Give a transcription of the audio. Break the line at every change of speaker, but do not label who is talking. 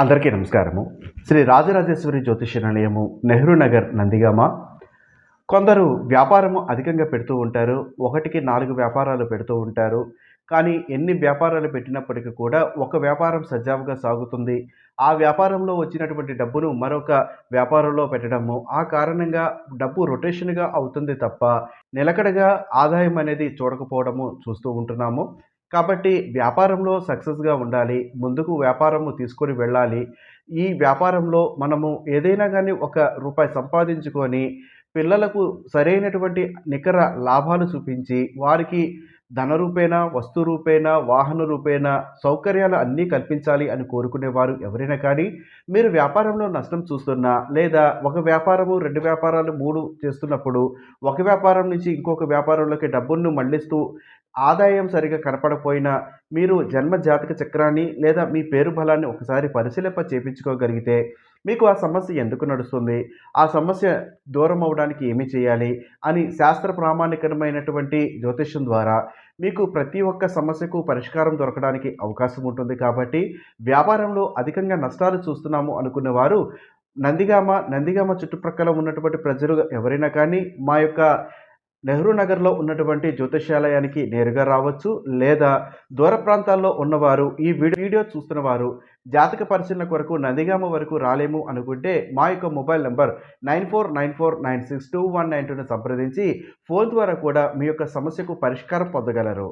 అందరికీ నమస్కారము. శ్రీ రాజరాజేశ్వరి జ్యోతిష నిలయము నెహ్రూ నగర్ నందిగామ. కొందరు వ్యాపారము అధికంగా పెడుతూ ఉంటారు. ఒకటికి నాలుగు వ్యాపారాలు పెడుతూ ఉంటారు. కానీ ఎన్ని వ్యాపారాలు పెట్టినప్పటికీ కూడా ఒక వ్యాపారం సజావుగా సాగుతుంది. ఆ వ్యాపారంలో వచ్చినటువంటి డబ్బును మరొక వ్యాపారంలో పెట్టడము ఆ కారణంగా డబ్బు రొటేషన్గా అవుతుంది తప్ప నిలకడగా ఆదాయం అనేది చూడకపోవడము చూస్తూ ఉంటున్నాము. కాబట్టి వ్యాపారంలో సక్సెస్గా ఉండాలి ముందుకు వ్యాపారము తీసుకొని వెళ్ళాలి. ఈ వ్యాపారంలో మనము ఏదైనా కానీ ఒక రూపాయి సంపాదించుకొని పిల్లలకు సరైనటువంటి నికర లాభాలు చూపించి వారికి ధన రూపేణా వస్తు రూపేణా వాహన రూపేణా సౌకర్యాలు అన్నీ కల్పించాలి అని కోరుకునేవారు ఎవరైనా కానీ మీరు వ్యాపారంలో నష్టం చూస్తున్నా లేదా ఒక వ్యాపారము రెండు వ్యాపారాలు మూడు చేస్తున్నప్పుడు ఒక వ్యాపారం నుంచి ఇంకొక వ్యాపారంలోకి డబ్బులను మళ్ళిస్తూ ఆదాయం సరిగా కనపడపోయినా మీరు జన్మ జాతక చక్రాన్ని లేదా మీ పేరు బలాన్ని ఒకసారి పరిశీలింప చేపించుకోగలిగితే మీకు ఆ సమస్య ఎందుకు నడుస్తుంది? ఆ సమస్య దూరం అవడానికి ఏమి చేయాలి? అని శాస్త్ర ప్రామాణికమైనటువంటి జ్యోతిష్యం ద్వారా మీకు ప్రతి ఒక్క సమస్యకు పరిష్కారం దొరకడానికి అవకాశం ఉంటుంది కాబట్టి వ్యాపారంలో అధికంగా నష్టాలు చూస్తున్నాము అనుకున్న వారు నందిగామ నందిగామ చుట్టుప్రక్కల ఉన్నటువంటి ప్రజలు ఎవరైనా కానీ మా యొక్క నెహ్రూ నగర్లో ఉన్నటువంటి జ్యోతిషాలయానికి నేరుగా రావచ్చు లేదా దూర ప్రాంతాల్లో ఉన్నవారు ఈ వీడియో చూస్తున్న వారు జాతక పరిశీలన కొరకు నందిగామ వరకు రాలేము అనుకుంటే మా యొక్క mobile number nine four nine four nine six two one nine టూను సంప్రదించి ఫోన్ ద్వారా కూడా మీ యొక్క సమస్యకు పరిష్కారం పొందగలరు.